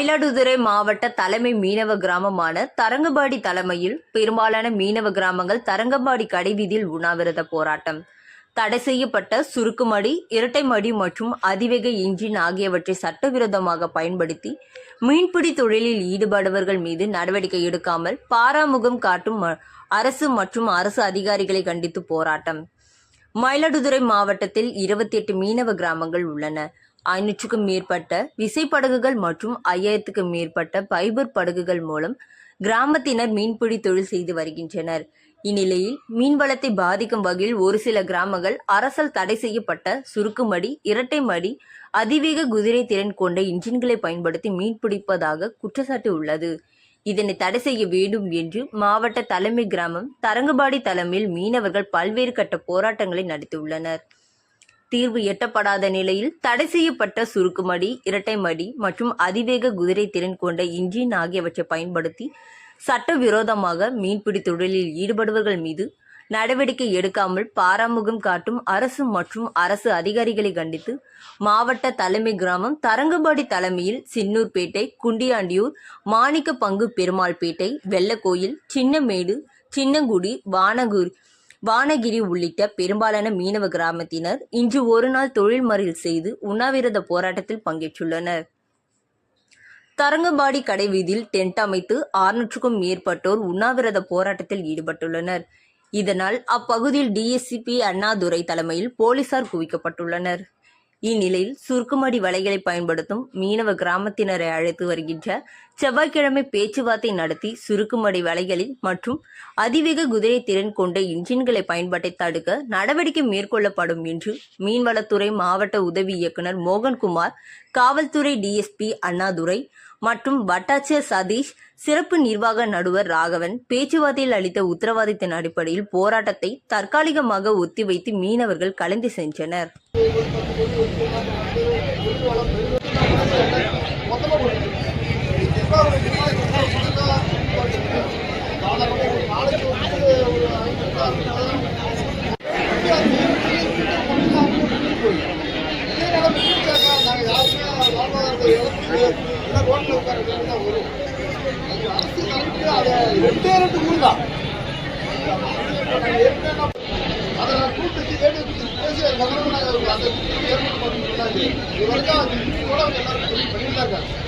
மயிலாடுதுறை மாவட்ட தலைமை மீனவ கிராமமான தரங்கம்பாடி தலைமையில் பெரும்பாலான மீனவ கிராமங்கள் தரங்கம்பாடி கடைவீதியில் உண்ணாவிரத போராட்டம். தடை செய்யப்பட்ட சுருக்குமடி இரட்டைமடி மற்றும் அதிவேக இன்ஜின் ஆகியவற்றை சட்டவிரோதமாக பயன்படுத்தி மீன்பிடி தொழிலில் ஈடுபடுபவர்கள் மீது நடவடிக்கை எடுக்காமல் பாராமுகம் காட்டும் ம- அரசு மற்றும் அரசு அதிகாரிகளை கண்டித்து போராட்டம். மயிலாடுதுறை மாவட்டத்தில் இருபத்தி எட்டு மீனவ கிராமங்கள் உள்ளன. ஐநூற்றுக்கும் மேற்பட்ட விசைப்படகுகள் மற்றும் ஐயாயிரத்துக்கும் மேற்பட்ட பைபர் படகுகள் மூலம் கிராமத்தினர் மீன்பிடி தொழில் செய்து வருகின்றனர். இந்நிலையில் மீன்வளத்தை பாதிக்கும் வகையில் ஒரு சில கிராமங்கள் அரசால் தடை செய்யப்பட்ட சுருக்குமடி இரட்டைமடி அதிவேக குதிரை திறன் கொண்ட இன்ஜின்களை பயன்படுத்தி மீன்பிடிப்பதாக குற்றச்சாட்டு உள்ளது. இதனை தடை செய்ய வேண்டும் என்று மாவட்ட தலைமை கிராமம் தரங்குபாடி தலைமையில் மீனவர்கள் பல்வேறு கட்ட போராட்டங்களை நடத்தியுள்ளனர். தீர்வு எட்டப்படாத நிலையில் தடை செய்யப்பட்ட சுருக்குமடி இரட்டைமடி மற்றும் அதிவேக குதிரை திறன் கொண்ட இன்ஜின் ஆகியவற்றை பயன்படுத்தி சட்டவிரோதமாக மீன்பிடி தொழிலில் ஈடுபடுபவர்கள் மீது நடவடிக்கை எடுக்காமல் பாராமுகம் காட்டும் அரசு மற்றும் அரசு அதிகாரிகளை கண்டித்து மாவட்ட தலைமை கிராமம் தரங்கம்பாடி தலைமையில் சின்னூர்பேட்டை குண்டியாண்டியூர் மாணிக்க பங்கு பெருமாள்பேட்டை வெள்ளக்கோயில் சின்னமேடு சின்னங்குடி வானகுரி வானகிரி உள்ளிட்ட பெரும்பாலான மீனவ கிராமத்தினர் இன்று ஒரு நாள் தொழில் மறியல் செய்து உண்ணாவிரத போராட்டத்தில் பங்கேற்றுள்ளனர். தரங்கம்பாடி கடை வீதியில் டென்ட் அமைத்து ஆறுநூற்றுக்கும் மேற்பட்டோர் உண்ணாவிரத போராட்டத்தில் ஈடுபட்டுள்ளனர். இதனால் அப்பகுதியில் டிஎஸ்சிபி அண்ணாதுரை தலைமையில் போலீசார் குவிக்கப்பட்டுள்ளனர். இந்நிலையில் சுருக்குமடி வலைகளை பயன்படுத்தும் மீனவ கிராமத்தினரை அழைத்து வருகின்ற செவ்வாய்க்கிழமை பேச்சுவார்த்தை நடத்தி சுருக்குமடி வலைகளில் மற்றும் அதிவேக குதிரை திறன் கொண்ட இன்ஜின்களை பயன்பாட்டை தடுக்க நடவடிக்கை மேற்கொள்ளப்படும் என்று மீன்வளத்துறை மாவட்ட உதவி இயக்குனர் மோகன்குமார் காவல்துறை டிஎஸ்பி அண்ணாதுரை மற்றும் வட்டாட்சியர் சதீஷ் சிறப்பு நிர்வாக நடுவர் ராகவன் பேச்சுவார்த்தையில் அளித்த உத்தரவாதத்தின் அடிப்படையில் போராட்டத்தை தற்காலிகமாக ஒத்திவைத்து மீனவர்கள் கலந்து சென்றனர். ரெண்டே ரெண்டு ஊர் தான் அதை நான் கூப்பிட்டு பேசி அது முதல்ல நாங்கள் அந்த ஏற்பாடு பண்ணிட்டு இது வரைக்கும் அது கூட எல்லாரும் பண்ணிட்டு